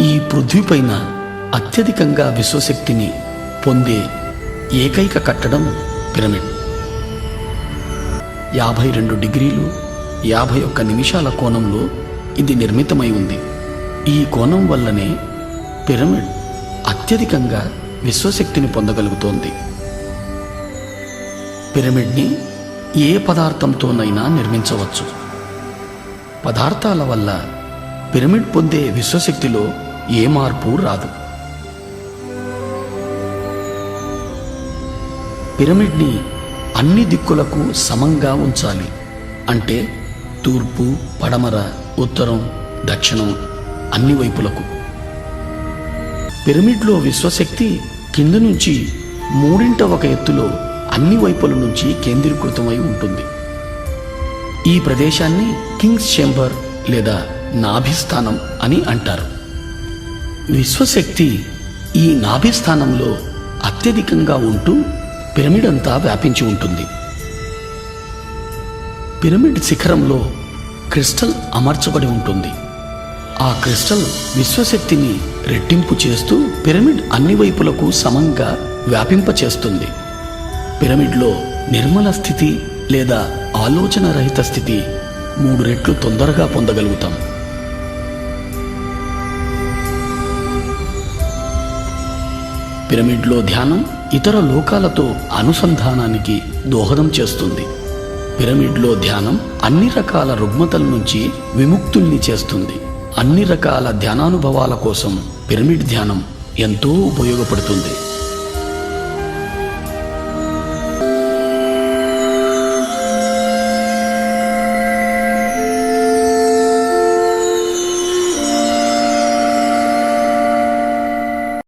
ఈ పృథ్వీపైన అత్యధికంగా విశ్వశక్తిని పొందే ఏకైక కట్టడం పిరమిడ్. యాభై రెండు డిగ్రీలు యాభై ఒక్క నిమిషాల కోణంలో ఇది నిర్మితమై ఉంది. ఈ కోణం వల్లనే పిరమిడ్ అత్యధికంగా విశ్వశక్తిని పొందగలుగుతోంది. పిరమిడ్ని ఏ పదార్థంతోనైనా నిర్మించవచ్చు. పదార్థాల వల్ల పిరమిడ్ పొందే విశ్వశక్తిలో ఏ మార్పు రాదు. పిరమిడ్ని అన్ని దిక్కులకు సమంగా ఉంచాలి అంటే తూర్పు పడమర ఉత్తరం దక్షిణం అన్ని వైపులకు. పిరమిడ్లో విశ్వశక్తి కింద నుంచి మూడింట ఒక ఎత్తులో అన్ని వైపుల నుంచి కేంద్రీకృతమై ఉంటుంది. ఈ ప్రదేశాన్ని కింగ్స్ చేంబర్ లేదా నాభిస్థానం అని అంటారు. విశ్వశక్తి ఈ నాభిస్థానంలో అత్యధికంగా ఉంటూ పిరమిడ్ అంతా వ్యాపించి ఉంటుంది. పిరమిడ్ శిఖరంలో క్రిస్టల్ అమర్చబడి ఉంటుంది. ఆ క్రిస్టల్ విశ్వశక్తిని రెట్టింపు చేస్తూ పిరమిడ్ అన్ని వైపులకు సమంగా వ్యాపింపచేస్తుంది పిరమిడ్లో నిర్మల స్థితి లేదా ఆలోచన రహిత స్థితి మూడు రెట్లు తొందరగా పొందగలుగుతాం. పిరమిడ్లో ధ్యానం ఇతర లోకాలతో అనుసంధానానికి దోహదం చేస్తుంది. పిరమిడ్లో ధ్యానం అన్ని రకాల రుగ్మతల నుంచి విముక్తుల్ని చేస్తుంది. అన్ని రకాల ధ్యానానుభవాల కోసం పిరమిడ్ ధ్యానం ఎంతో ఉపయోగపడుతుంది.